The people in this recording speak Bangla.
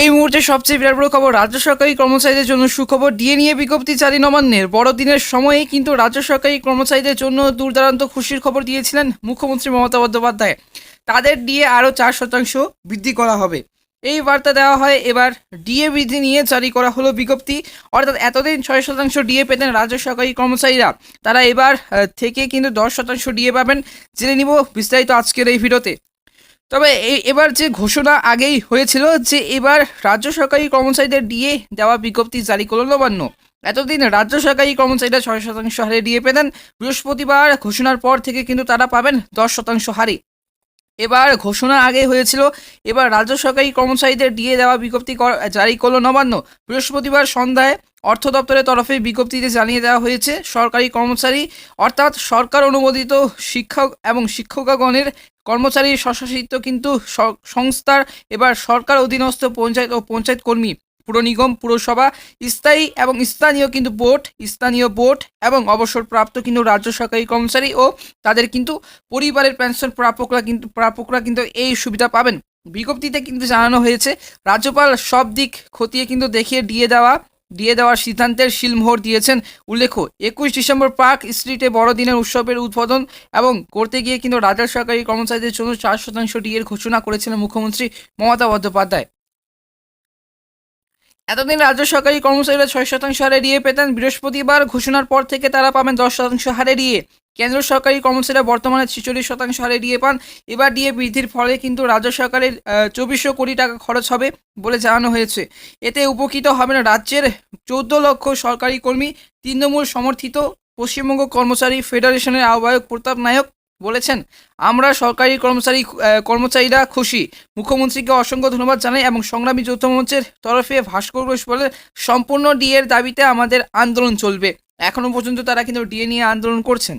এই মুহূর্তে সবচেয়ে বিরাট বড় খবর, রাজ্য সরকারি কর্মচারীদের জন্য সুখবর দিয়ে নিয়ে বিজ্ঞপ্তি জারি নবান্নের। বড়দিনের সময়ে কিন্তু রাজ্য সরকারি কর্মচারীদের জন্য দূরদারান্ত খুশির খবর দিয়েছিলেন মুখ্যমন্ত্রী মমতা বন্দ্যোপাধ্যায়। তাদের দিয়ে আরও চার শতাংশ বৃদ্ধি করা হবে। এই বার্তা দেওয়া হয়, এবার ডিএ বৃদ্ধি নিয়ে জারি করা হলো বিজ্ঞপ্তি। অর্থাৎ এতদিন ছয় শতাংশ ডিএ পেতেন রাজ্য সরকারি কর্মচারীরা। তারা এবার থেকে কিন্তু দশ শতাংশ ডিএ পাবেন। জেনে নিব বিস্তারিত আজকের এই ভিডিওতে। তবে এবার যে ঘোষণা আগেই হয়েছিল যে এবার রাজ্য সরকারি কর্মচারীদের ডিএ দেওয়া বিজ্ঞপ্তি জারি করল নবান্ন। এতদিন রাজ্য সরকারি কর্মচারীরা ছয় শতাংশ হারে ডিএ পেতেন, বৃহস্পতিবার ঘোষণার পর থেকে কিন্তু তারা পাবেন দশ শতাংশ হারে। এবার ঘোষণা আগে হয়েছিল, এবার রাজ্য সরকারি কর্মচারীদের দিয়ে দেওয়া বিজ্ঞপ্তি জারি করল নবান্ন। বৃহস্পতিবার সন্ধ্যায় অর্থ দপ্তরের তরফে বিজ্ঞপ্তিতে জানিয়ে দেওয়া হয়েছে, সরকারি কর্মচারী অর্থাৎ সরকার অনুমোদিত শিক্ষক এবং শিক্ষকগণের কর্মচারী স্বশাসিত কিন্তু সংস্থার এবার সরকার অধীনস্থ পঞ্চায়েত ও পঞ্চায়েত কর্মী পুর নিগম পুরসভা, স্থায়ী এবং স্থানীয় কিন্তু বোর্ড স্থানীয় বোর্ড এবং অবসরপ্রাপ্ত কিন্তু রাজ্য সরকারি কর্মচারী ও তাদের কিন্তু পরিবারের পেনশন প্রাপকরা কিন্তু প্রাপকরা কিন্তু এই সুবিধা পাবেন। বিজ্ঞপ্তিতে কিন্তু জানানো হয়েছে, রাজ্যপাল সব দিক খতিয়ে কিন্তু দেখিয়ে দিয়ে দেওয়া, দিয়ে দেওয়ার সিদ্ধান্তের শিলমোহর দিয়েছেন। উল্লেখ্য, একুশ ডিসেম্বর পার্ক স্ট্রিটে বড়দিনের উৎসবের উদ্বোধন এবং করতে গিয়ে কিন্তু রাজ্য সরকারি কর্মচারীদের জন্য চার শতাংশ ডিএর ঘোষণা করেছিলেন মুখ্যমন্ত্রী মমতা বন্দ্যোপাধ্যায়। এতদিন রাজ্য সরকারি কর্মচারীরা ছয় শতাংশ হারে ডিএ পেতেন। বৃহস্পতিবার ঘোষণার পর থেকে তারা পাবেন দশ শতাংশ হারে ডিএ কেন্দ্র সরকারি কর্মচারীরা বর্তমানে ছেচল্লিশ শতাংশ হারে ডিএ পান। এবার ডিএ বৃদ্ধির ফলে কিন্তু রাজ্য সরকারের চব্বিশশো কোটি টাকা খরচ হবে বলে জানানো হয়েছে। এতে উপকৃত হবেন রাজ্যের চৌদ্দ লক্ষ সরকারি কর্মী, তৃণমূল সমর্থিত পশ্চিমবঙ্গ কর্মচারী ফেডারেশনের আহ্বায়ক প্রতাপ নায়ক বলেছেন, আমরা সরকারি কর্মচারী কর্মচারীরা খুশি। মুখ্যমন্ত্রীকে অসংখ্য ধন্যবাদ জানাই এবং সংগ্রামী যৌথ মঞ্চের তরফে ভাস্কর ঘোষ বলে, সম্পূর্ণ ডিএর দাবিতে আমাদের আন্দোলন চলবে। এখনও পর্যন্ত তারা কিন্তু ডিএ নিয়ে আন্দোলন করছেন।